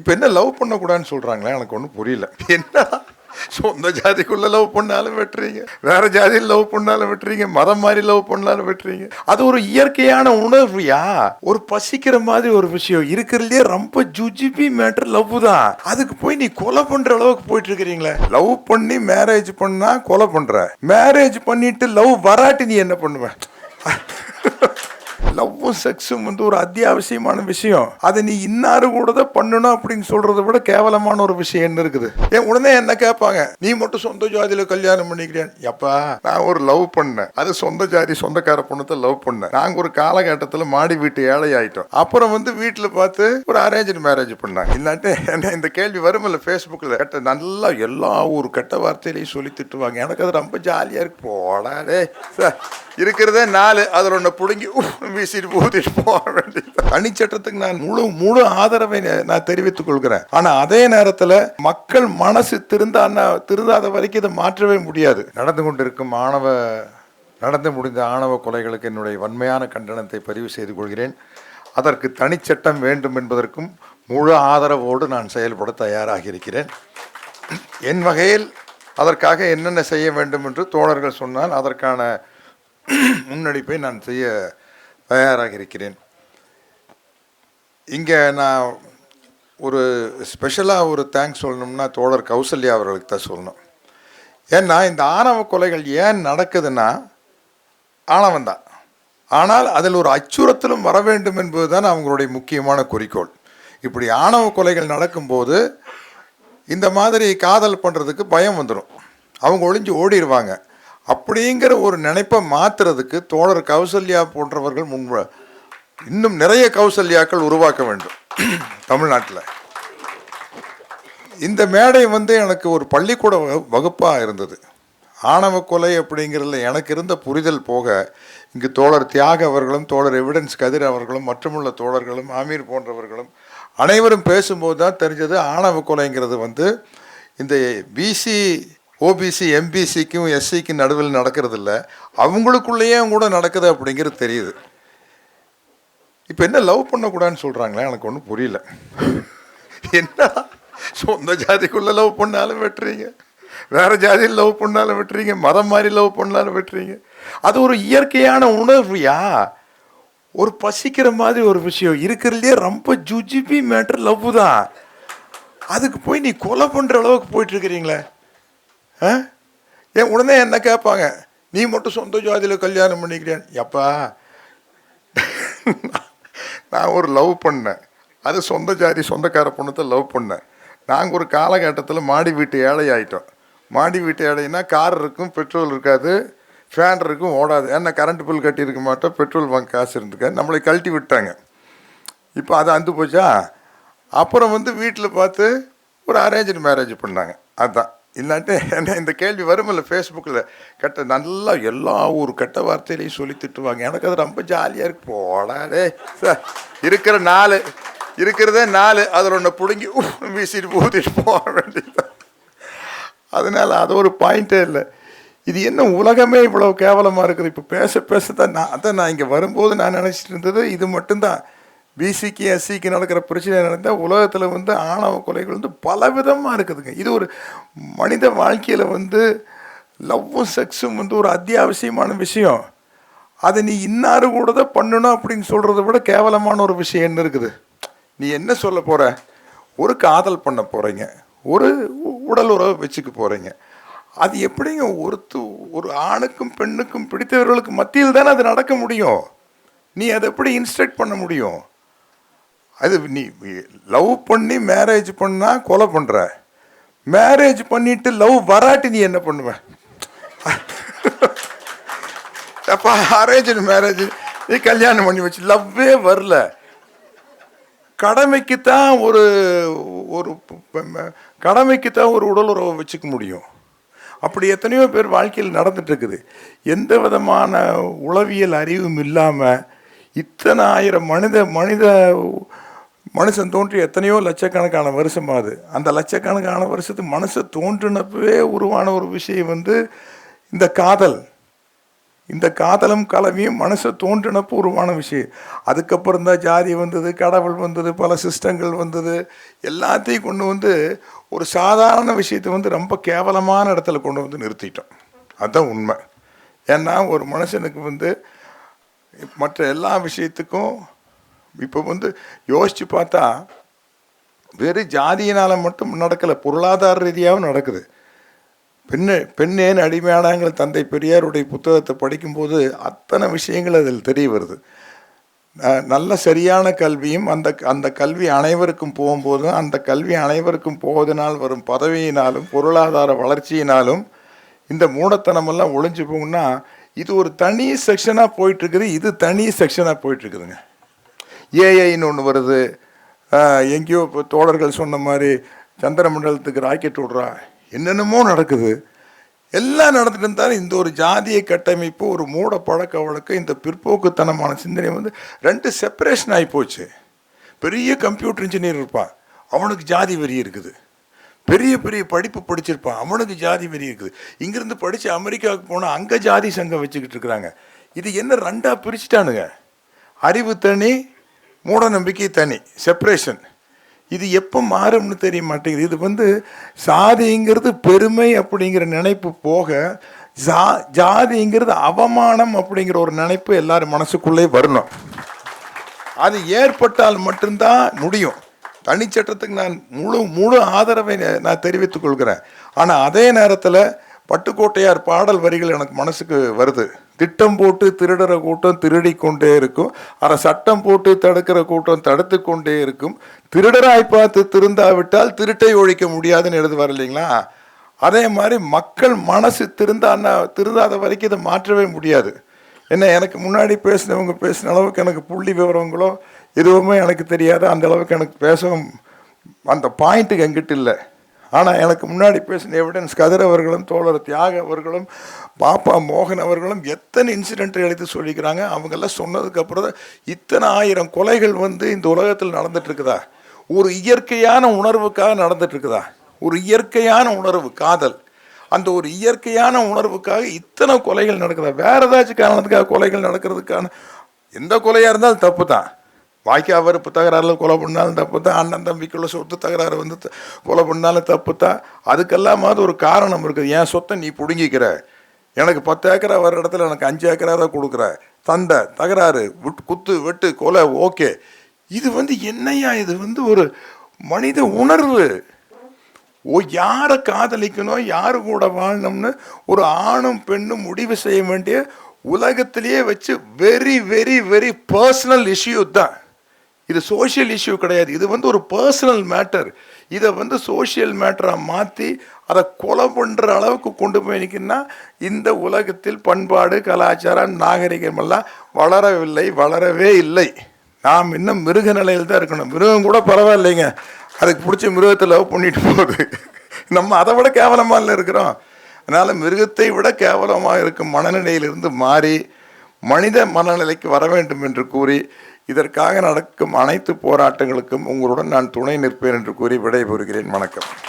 இப்போ என்ன லவ் பண்ணக்கூடாதுன்னு சொல்கிறாங்களே எனக்கு ஒன்றும் புரியல. என்ன சொந்த ஜாதிக்குள்ளே லவ் பண்ணாலும் வெட்டுறீங்க. வேற ஜாதியில் லவ் பண்ணாலும் வெட்டுறீங்க. மதம் மாதிரி லவ் பண்ணாலும் வெட்டுறீங்க. அது ஒரு இயற்கையான உணர்வுயா? ஒரு பசிக்கிற மாதிரி ஒரு விஷயம். இருக்கிறதுலே ரொம்ப ஜுஜிபி மேட்டர் லவ் தான். அதுக்கு போய் நீ கொலை பண்ணுற அளவுக்கு போயிட்டு இருக்கிறீங்களே லவ் பண்ணி மேரேஜ் பண்ணால் கொலை பண்ணுற மேரேஜ் பண்ணிட்டு லவ் வராட்டி நீ என்ன பண்ணுவ? லவ்வும் செக்ஸும் வந்து ஒரு அத்தியாவசியமான விஷயம். அதை நீ இன்னாரு கூட தான் பண்ணணும் அப்படின்னு சொல்றதை விட கேவலமான ஒரு விஷயம் என்ன இருக்குது? ஏன் உடனே என்ன கேட்பாங்க? நீ மட்டும் சொந்த ஜாதியில கல்யாணம் பண்ணிக்கிறேன். எப்பா நான் ஒரு லவ் பண்ணேன் அது சொந்த ஜாதி சொந்தக்கார பொண்ணத்தை லவ் பண்ணேன் நாங்க ஒரு காலகட்டத்தில் மாடி வீட்டு ஏழை ஆயிட்டோம். அப்புறம் வந்து வீட்டில் பார்த்து ஒரு அரேஞ்ச் மேரேஜ் பண்ணாங்க. இல்லாட்டி என்ன இந்த கேள்வி வருமில்ல ஃபேஸ்புக்கில் கெட்ட நல்லா எல்லா ஒரு கெட்ட வார்த்தையிலையும் சொல்லி திட்டுவாங்க. எனக்கு அது ரொம்ப ஜாலியாக இருக்கு. போடாதே சார் இருக்கிறதே நாலு அதில் ஒன்று பிடுங்கி வீசிட்டு ஊத்திட்டு போக வேண்டியது. தனிச்சட்டத்துக்கு நான் முழு முழு ஆதரவை நான் தெரிவித்துக் கொள்கிறேன். ஆனால் அதே நேரத்தில் மக்கள் மனசு திருந்தா திருந்தாத வரைக்கும் இதை மாற்றவே முடியாது. நடந்து கொண்டிருக்கும் ஆணவ நடந்து முடிந்த ஆணவ கொலைகளுக்கு என்னுடைய வன்மையான கண்டனத்தை பதிவு செய்து கொள்கிறேன். அதற்கு தனிச்சட்டம் வேண்டும் என்பதற்கும் முழு ஆதரவோடு நான் செயல்பட தயாராக இருக்கிறேன். என் வகையில் அதற்காக என்னென்ன செய்ய வேண்டும் என்று தோழர்கள் சொன்னால் அதற்கான முன்னெடுப்பை நான் செய்ய தயாராக இருக்கிறேன். இங்கே நான் ஒரு ஸ்பெஷலாக ஒரு தேங்க்ஸ் சொல்லணும்னா தோழர் கௌசல்யா அவர்களுக்கு தான் சொல்லணும். ஏன்னா இந்த ஆணவ கொலைகள் ஏன் நடக்குதுன்னா ஆணவம் தான். ஆனால் அதில் ஒரு அச்சுறுத்தலும் வர வேண்டும் என்பதுதான் அவங்களுடைய முக்கியமான குறிக்கோள். இப்படி ஆணவ கொலைகள் நடக்கும்போது இந்த மாதிரி காதல் பண்ணுறதுக்கு பயம் வந்துடும் அவங்க ஒளிஞ்சு ஓடிடுவாங்க அப்படிங்கிற ஒரு நினைப்பை மாற்றுறதுக்கு தோழர் கௌசல்யா போன்றவர்கள் முன் இன்னும் நிறைய கௌசல்யாக்கள் உருவாக்க வேண்டும் தமிழ்நாட்டில். இந்த மேடை வந்து எனக்கு ஒரு பள்ளிக்கூட வகுப்பாக இருந்தது. ஆணவ கொலை அப்படிங்கிறதுல எனக்கு இருந்த புரிதல் போக இங்கு தோழர் தியாக அவர்களும் தோழர் எவிடன்ஸ் கதிர் அவர்களும் மற்றுமுள்ள தோழர்களும் ஆமீர் போன்றவர்களும் அனைவரும் பேசும்போது தான் தெரிஞ்சது ஆணவ கொலைங்கிறது வந்து இந்த பிசி ஓபிசி எம்பிசிக்கும் எஸ்சிக்கும் நடுவில் நடக்கிறது இல்ல அவங்களுக்குள்ளேயே கூட நடக்குது அப்படிங்கிறது தெரியுது. இப்போ என்ன லவ் பண்ணக்கூடாதுன்னு சொல்கிறாங்களே எனக்கு ஒன்றும் புரியல. என்ன சொந்த ஜாதிக்குள்ளே லவ் பண்ணாலும் வெட்டுறீங்க. வேறு ஜாதியில் லவ் பண்ணாலும் வெட்டுறீங்க. மதம் மாதிரி லவ் பண்ணாலும் வெட்டுறீங்க. அது ஒரு இயற்கையான உணர்வுயா? ஒரு பசிக்கிற மாதிரி ஒரு விஷயம். இருக்கிறதுலே ரொம்ப ஜுஜிபி மேட்டர் லவ் தான். அதுக்கு போய் நீ கொலை பண்ணுற அளவுக்கு போயிட்டு இருக்கிறீங்களே? ஏன் உடனே என்ன கேட்பாங்க? நீ மட்டும் சொந்த ஜாதியில் கல்யாணம் பண்ணிக்கிறேன் எப்பா? நான் ஒரு லவ் பண்ணேன். அது சொந்த ஜாதி சொந்தக்கார பொண்ணத்தை லவ் பண்ணேன். நாங்கள் ஒரு காலகட்டத்தில் மாடி வீட்டு ஏழை ஆகிட்டோம் மாடி வீட்டு ஏழைன்னா கார் இருக்கும் பெட்ரோல் இருக்காது ஃபேன் இருக்கும் ஓடாது. ஏன்னா கரண்ட் பில் கட்டியிருக்க மாட்டோம் பெட்ரோல் பங்க் காசு இருந்துக்க. நம்மளை கழட்டி விட்டாங்க. இப்போ அது அந்து போச்சா? அப்புறம் வந்து வீட்டில் பார்த்து ஒரு அரேஞ்ச் மேரேஜ் பண்ணாங்க. அதுதான் இல்லாட்டி என்ன இந்த கேள்வி வருமில்ல ஃபேஸ்புக்கில் கெட்ட நல்லா எல்லா ஒரு கெட்ட வார்த்தையிலையும் சொல்லி திட்டுவாங்க. எனக்கு அது ரொம்ப ஜாலியாக இருக்கு. போடாதே சார் இருக்கிற நாலு இருக்கிறதே நாலு. அதில் ஒன்று பிடுங்கி வீசிட்டு ஊற்றிட்டு போக வேண்டியது அதனால் அது ஒரு பாயிண்ட்டே இல்லை. இது என்ன உலகமே இவ்வளோ கேவலமாக இருக்குது. இப்போ பேச பேச தான் நான் அதான் நான் இங்கே வரும்போது நான் நினச்சிட்டு இருந்தது இது மட்டும்தான். பிசிக்கு எஸ்சிக்கு நடக்கிற பிரச்சனை நடந்தால் உலகத்தில் வந்து ஆணவ கொலைகள் வந்து பலவிதமாக இருக்குதுங்க. இது ஒரு மனித வாழ்க்கையில் வந்து லவ்வும் செக்ஸும் வந்து ஒரு அத்தியாவசியமான விஷயம். அதை நீ இன்னாரு கூட தான் பண்ணணும் அப்படின்னு சொல்கிறத விட கேவலமான ஒரு விஷயம் என்ன இருக்குது? நீ என்ன சொல்ல போகிற ஒரு காதல் பண்ண போகிறீங்க ஒரு உடல் உறவு வச்சுக்க போகிறீங்க அது எப்படிங்க ஒருத்து ஒரு ஆணுக்கும் பெண்ணுக்கும் பிடித்தவர்களுக்கு மத்தியில் தானே அது நடக்க முடியும்? நீ அதை எப்படி இன்ஸ்ட்ரக்ட் பண்ண முடியும்? அது நீ லவ் பண்ணி மேரேஜ் பண்ணால் கொலை பண்ணுற மேரேஜ் பண்ணிட்டு லவ் வராட்டி நீ என்ன பண்ணுவ? அப்பா அரேஞ்ச் மேரேஜ் நீ கல்யாணம் பண்ணி வச்சு லவ்வே வரல. கடமைக்கு தான் ஒரு ஒரு கடமைக்கு தான் ஒரு உடல் உறவை வச்சுக்க முடியும். அப்படி எத்தனையோ பேர் வாழ்க்கையில் நடந்துட்டுருக்குது எந்த விதமான உளவியல் அறிவும் இல்லாமல் இத்தனை ஆயிரம் மனித மனித மனுஷன் தோன்றி எத்தனையோ லட்சக்கணக்கான வருஷம் ஆகுது அந்த லட்சக்கணக்கான வருஷத்துக்கு மனுஷன் தோன்றினப்பவே உருவான ஒரு விஷயம் வந்து இந்த காதல். இந்த காதலும் கலவையும் மனசை தோன்றினப்போ உருவான விஷயம். அதுக்கப்புறம் தான் ஜாதி வந்தது கடவுள் வந்தது பல சிஸ்டங்கள் வந்தது. எல்லாத்தையும் கொண்டு வந்து ஒரு சாதாரண விஷயத்தை வந்து ரொம்ப கேவலமான இடத்துல கொண்டு வந்து நிறுத்திட்டோம். அதுதான் உண்மை. ஏன்னா ஒரு மனுஷனுக்கு வந்து மற்ற எல்லா விஷயத்துக்கும் இப்போ வந்து யோசித்து பார்த்தா வெறும் ஜாதியினால் மட்டும் நடக்கலை பொருளாதார ரீதியாகவும் நடக்குது. பெண்ணு பெண்ணேன் அடிமையானாங்கிற தந்தை பெரியாருடைய புத்தகத்தை படிக்கும்போது அத்தனை விஷயங்கள் அதில் தெரிய வருது. நல்ல சரியான கல்வியும் அந்த அந்த கல்வி அனைவருக்கும் போகும்போதும் அந்த கல்வி அனைவருக்கும் போவதனால் வரும் பதவியினாலும் பொருளாதார வளர்ச்சியினாலும் இந்த மூடத்தனமெல்லாம் ஒளிஞ்சு போகும்னா இது ஒரு தனி செக்ஷனாக போயிட்டுருக்குது இது தனி செக்ஷனாக போயிட்டுருக்குதுங்க ஏஐன்னு ஒன்று வருது. எங்கேயோ இப்போ தோழர்கள் சொன்ன மாதிரி சந்திரமண்டலத்துக்கு ராக்கெட் விட்றா. என்னென்னமோ நடக்குது. எல்லாம் நடந்துட்டு இருந்தாலும் இந்த ஒரு ஜாதிய கட்டமைப்பு ஒரு மூட பழக்க வழக்கம் இந்த பிற்போக்குத்தனமான சிந்தனை வந்து ரெண்டு செப்பரேஷன் ஆகி போச்சு. பெரிய கம்ப்யூட்டர் இன்ஜினியர் இருப்பான். அவனுக்கு ஜாதி வெறி இருக்குது. பெரிய பெரிய படிப்பு படிச்சிருப்பான். அவனுக்கு ஜாதி வெறி இருக்குது. இங்கிருந்து படித்து அமெரிக்காவுக்கு போனால் அங்கே ஜாதி சங்கம் வச்சுக்கிட்டு இருக்கிறாங்க. இது என்ன ரெண்டாக பிரிச்சுட்டானுங்க. அறிவு தனி மூட நம்பிக்கை தனி செப்ரேஷன் இது எப்போ மாறும்னு தெரிய மாட்டேங்குது. இது வந்து சாதிங்கிறது பெருமை அப்படிங்கிற நினைப்பு போக ஜா ஜாதிங்கிறது அவமானம் அப்படிங்கிற ஒரு நினைப்பு எல்லாரும் மனசுக்குள்ளே வரணும். அது ஏற்பட்டால் மட்டும்தான் முடியும். தனிச்சட்டத்துக்கு நான் முழு முழு ஆதரவை நான் தெரிவித்துக் கொள்கிறேன். ஆனால் அதே நேரத்தில் பட்டுக்கோட்டையார் பாடல் வரிகள் எனக்கு மனசுக்கு வருது. திட்டம் போட்டு திருடுற கூட்டம் திருடி கொண்டே இருக்கும். அரை சட்டம் போட்டு தடுக்கிற கூட்டம் தடுத்து கொண்டே இருக்கும். திருடராய் பார்த்து திருந்தாவிட்டால் திருட்டை ஒழிக்க முடியாதுன்னு எழுதுவார் இல்லைங்களா? அதே மாதிரி மக்கள் மனசு திருந்தான்னா திருந்தாத வரைக்கும் இதை மாற்றவே முடியாது. என்ன எனக்கு முன்னாடி பேசினவங்க பேசின அளவுக்கு எனக்கு புள்ளி விவரங்களோ எதுவுமே எனக்கு தெரியாது. அந்த அளவுக்கு எனக்கு பேசவும் அந்த பாயிண்ட்டுக்கு எங்கிட்ட இல்லை. ஆனால் எனக்கு முன்னாடி பேசின எவிடன்ஸ் கதிர் அவர்களும் தோழர் தியாக அவர்களும் பாப்பா மோகன் அவர்களும் எத்தனை இன்சிடென்ட் எடுத்து சொல்லிக்கிறாங்க அவங்கெல்லாம் சொன்னதுக்கப்புறம் இத்தனை ஆயிரம் கொலைகள் வந்து இந்த உலகத்தில் நடந்துட்டுருக்குதா? ஒரு இயற்கையான உணர்வுக்காக நடந்துட்டுருக்குதா? ஒரு இயற்கையான உணர்வு காதல். அந்த ஒரு இயற்கையான உணர்வுக்காக இத்தனை கொலைகள் நடக்குதா? வேறு ஏதாச்சும் காரணத்துக்காக கொலைகள் நடக்கிறதுக்கான எந்த கொலையாக இருந்தாலும் தப்பு தான் வாய்க்கால் வெறுப்பு தகராறுல கொலை பண்ணாலும் தப்பு தான் அண்ணன் தம்பிக்குள்ள சொத்து தகராறு வந்து த- கொலை பண்ணாலும் தப்பு தான் அதுக்கெல்லாமாவது ஒரு காரணம் இருக்குது. என் சொத்தை நீ பிடுங்கிக்கிற. எனக்கு பத்து ஏக்கரா வர இடத்துல எனக்கு அஞ்சு ஏக்கரா தான் கொடுக்குற. தண்டை தகராறு விட்டு குத்து வெட்டு கொலை ஓகே. இது வந்து என்னையா? இது வந்து ஒரு மனித உணர்வு. ஓ யாரை காதலிக்கணும்? யார் கூட வாழணும்னு ஒரு ஆணும் பெண்ணும் முடிவு செய்ய வேண்டிய உலகத்திலேயே வச்சு very very very personal issue தான். இது சோஷியல் இஷ்யூ கிடையாது. இது வந்து ஒரு பர்சனல் மேட்டர் இதை வந்து சோஷியல் மேட்டராக மாற்றி அதை கொலை பண்ணுற அளவுக்கு கொண்டு போய் நிற்குன்னா இந்த உலகத்தில் பண்பாடு கலாச்சாரம் நாகரிகம் எல்லாம் வளரவில்லை வளரவே இல்லை. நாம் இன்னும் மிருக நிலையில் தான் இருக்கணும். மிருகம் கூட பரவாயில்லைங்க. அதுக்கு பிடிச்ச மிருகத்தை லவ் பண்ணிட்டு போகுது. நம்ம அதை விட கேவலமாக இருக்கிறோம். அதனால் மிருகத்தை விட கேவலமாக இருக்கும் மனநிலையிலிருந்து மாறி மனித மனநிலைக்கு வர வேண்டும் என்று கூறி இதற்காக நடக்கும் அனைத்து போராட்டங்களுக்கும் உங்களுடன் நான் துணை நிற்பேன் என்று கூறி விடைபெறுகிறேன். வணக்கம்.